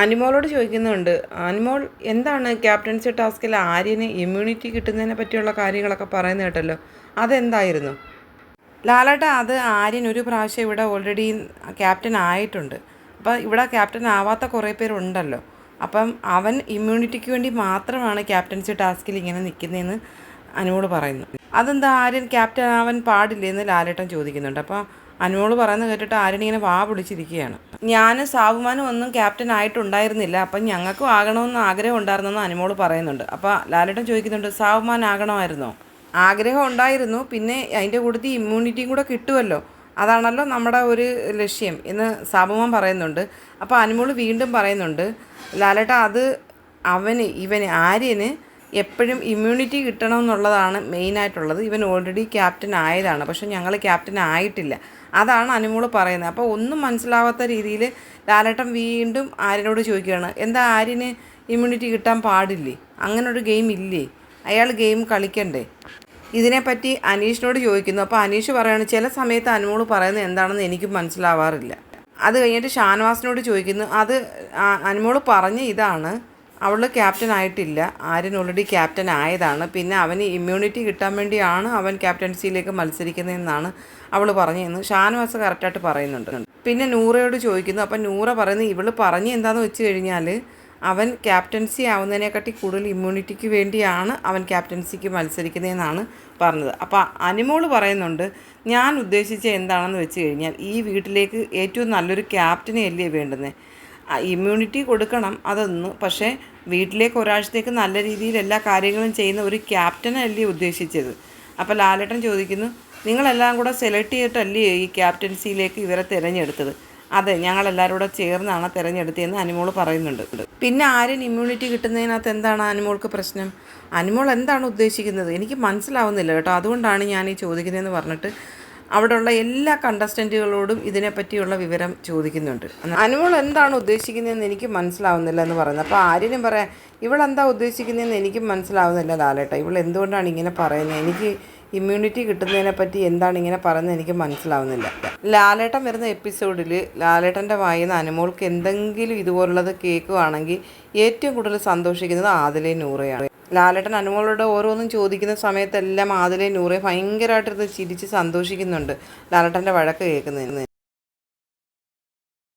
അനിമോളോട് ചോദിക്കുന്നുണ്ട് അനിമോൾ എന്താണ് ക്യാപ്റ്റൻസി ടാസ്കിൽ ആര്യന് ഇമ്മ്യൂണിറ്റി കിട്ടുന്നതിനെ പറ്റിയുള്ള കാര്യങ്ങളൊക്കെ പറയുന്നത് കേട്ടല്ലോ അതെന്തായിരുന്നു? ലാലേട്ട അത് ആര്യൻ ഒരു പ്രാവശ്യം ഇവിടെ ഓൾറെഡി ക്യാപ്റ്റൻ ആയിട്ടുണ്ട്. അപ്പോൾ ഇവിടെ ക്യാപ്റ്റൻ ആവാത്ത കുറേ പേരുണ്ടല്ലോ. അപ്പം അവൻ ഇമ്മ്യൂണിറ്റിക്ക് വേണ്ടി മാത്രമാണ് ക്യാപ്റ്റൻസി ടാസ്കിൽ ഇങ്ങനെ നിൽക്കുന്നതെന്ന് അനുമോൾ പറയുന്നു. അതെന്താ ആര്യൻ ക്യാപ്റ്റൻ ആവാൻ പാടില്ലേ എന്ന് ലാലേട്ടൻ ചോദിക്കുന്നുണ്ട്. അപ്പോൾ അനുമോൾ പറയുന്നത് കേട്ടിട്ട് ഇങ്ങനെ വാ പിടിച്ചിരിക്കുകയാണ്. ഞാനും സാബുമാനും ഒന്നും ക്യാപ്റ്റൻ ആയിട്ടുണ്ടായിരുന്നില്ല. അപ്പം ഞങ്ങൾക്കും ആകണമെന്ന് ആഗ്രഹം ഉണ്ടായിരുന്നെന്ന് അനുമോൾ പറയുന്നുണ്ട്. അപ്പോൾ ലാലേട്ടൻ ചോദിക്കുന്നുണ്ട് സാബുമാൻ ആകണമായിരുന്നോ? ആഗ്രഹം ഉണ്ടായിരുന്നു. പിന്നെ അതിന്റെ കൂട്ടത്തിൽ ഇമ്മ്യൂണിറ്റിയും കൂടെ കിട്ടുമല്ലോ. അതാണല്ലോ നമ്മുടെ ഒരു ലക്ഷ്യം എന്ന് സാബുമാൻ പറയുന്നുണ്ട്. അപ്പോൾ അനുമോൾ വീണ്ടും പറയുന്നുണ്ട് ലാലേട്ട അത് അവന് ഇവന് ആര്യന് എപ്പോഴും ഇമ്മ്യൂണിറ്റി കിട്ടണം എന്നുള്ളതാണ് മെയിനായിട്ടുള്ളത് ഇവൻ ഓൾറെഡി ക്യാപ്റ്റൻ ആയതാണ്. പക്ഷെ ഞങ്ങൾ ക്യാപ്റ്റൻ ആയിട്ടില്ല. അതാണ് അനുമോൾ പറയുന്നത്. അപ്പോൾ ഒന്നും മനസ്സിലാവാത്ത രീതിയിൽ ലാലേട്ടൻ വീണ്ടും ആര്യനോട് ചോദിക്കുകയാണ്. എന്താ ആര്യന് ഇമ്മ്യൂണിറ്റി കിട്ടാൻ പാടില്ലേ? അങ്ങനൊരു ഗെയിം ഇല്ലേ? അയാൾ ഗെയിം കളിക്കണ്ടേ? ഇതിനെപ്പറ്റി അനീഷിനോട് ചോദിക്കുന്നു. അപ്പോൾ അനീഷ് പറയാണ് ചില സമയത്ത് അനുമോൾ പറയുന്നത് എന്താണെന്ന് എനിക്ക് മനസ്സിലാവാറില്ല. അത് കഴിഞ്ഞിട്ട് ഷാൻവാസിനോട് ചോദിക്കുന്നു. അത് അനുമോൾ പറഞ്ഞ ഇതാണ്. അവൾ ക്യാപ്റ്റൻ ആയിട്ടില്ല. ആര്യൻ ഓൾറെഡി ക്യാപ്റ്റൻ ആയതാണ്. പിന്നെ അവന് ഇമ്മ്യൂണിറ്റി കിട്ടാൻ വേണ്ടിയാണ് അവൻ ക്യാപ്റ്റൻസിയിലേക്ക് മത്സരിക്കുന്നതെന്നാണ് അവൾ പറഞ്ഞതെന്ന് ഷാനവാസ് കറക്റ്റായിട്ട് പറയുന്നുണ്ട്. പിന്നെ നൂറയോട് ചോദിക്കുന്നു. അപ്പം നൂറ പറയുന്നത് ഇവൾ പറഞ്ഞ് എന്താണെന്ന് വെച്ച് കഴിഞ്ഞാൽ അവൻ ക്യാപ്റ്റൻസി ആവുന്നതിനെക്കാട്ടി കൂടുതൽ ഇമ്മ്യൂണിറ്റിക്ക് വേണ്ടിയാണ് അവൻ ക്യാപ്റ്റൻസിക്ക് മത്സരിക്കുന്നതെന്നാണ് പറഞ്ഞത്. അപ്പോൾ അനിമോൾ പറയുന്നുണ്ട് ഞാൻ ഉദ്ദേശിച്ച എന്താണെന്ന് വെച്ച് കഴിഞ്ഞാൽ ഈ വീട്ടിലേക്ക് ഏറ്റവും നല്ലൊരു ക്യാപ്റ്റനെ അല്ലേ വേണ്ടുന്നത് ഇമ്മ്യൂണിറ്റി കൊടുക്കണം അതൊന്ന്. പക്ഷേ വീട്ടിലേക്ക് ഒരാഴ്ചത്തേക്ക് നല്ല രീതിയിൽ എല്ലാ കാര്യങ്ങളും ചെയ്യുന്ന ഒരു ക്യാപ്റ്റനല്ലേ ഉദ്ദേശിച്ചത്. അപ്പോൾ ലാലേട്ടൻ ചോദിക്കുന്നു നിങ്ങളെല്ലാം കൂടെ സെലക്ട് ചെയ്തിട്ടല്ലേ ഈ ക്യാപ്റ്റൻസിയിലേക്ക് ഇവരെ തിരഞ്ഞെടുത്തത്? അതെ ഞങ്ങളെല്ലാവരും കൂടെ ചേർന്നാണ് തിരഞ്ഞെടുത്തതെന്ന് അനിമോൾ പറയുന്നുണ്ട്. പിന്നെ ആര്യൻ ഇമ്മ്യൂണിറ്റി കിട്ടുന്നതിനകത്ത് എന്താണ് അനിമോൾക്ക് പ്രശ്നം? അനിമോൾ എന്താണ് ഉദ്ദേശിക്കുന്നത്? എനിക്ക് മനസ്സിലാവുന്നില്ല കേട്ടോ. അതുകൊണ്ടാണ് ഞാൻ ഈ ചോദിക്കുന്നതെന്ന് പറഞ്ഞിട്ട് അവിടെയുള്ള എല്ലാ കണ്ടസ്റ്റന്റുകളോടും ഇതിനെപ്പറ്റിയുള്ള വിവരം ചോദിക്കുന്നുണ്ട്. അനുമോൾ എന്താണ് ഉദ്ദേശിക്കുന്നതെന്ന് എനിക്ക് മനസ്സിലാവുന്നില്ല എന്ന് പറയുന്നത് അപ്പോൾ ആര്യനും പറയാം ഇവളെന്താ ഉദ്ദേശിക്കുന്നതെന്ന് എനിക്കും മനസ്സിലാവുന്നില്ല ലാലേട്ട. ഇവൾ എന്തുകൊണ്ടാണ് ഇങ്ങനെ പറയുന്നത്? എനിക്ക് ഇമ്മ്യൂണിറ്റി കിട്ടുന്നതിനെ പറ്റി എന്താണ് ഇങ്ങനെ പറയുന്നത് എനിക്ക് മനസ്സിലാവുന്നില്ല. ലാലേട്ടൻ വരുന്ന എപ്പിസോഡിൽ ലാലേട്ടന്റെ വായിന്ന് അനുമോൾക്ക് എന്തെങ്കിലും ഇതുപോലുള്ളത് കേൾക്കുകയാണെങ്കിൽ ഏറ്റവും കൂടുതൽ സന്തോഷിക്കുന്നത് ആദിലെ നൂറയാണ്. ലാലേട്ടൻ അനുമോളോട് ഓരോന്നും ചോദിക്കുന്ന സമയത്തെല്ലാം ആദിലെ നൂറെ ഭയങ്കരമായിട്ടിരുന്ന് ചിരിച്ച് സന്തോഷിക്കുന്നുണ്ട് ലാലേട്ടന്റെ വഴക്ക് കേൾക്കുന്നതിന്.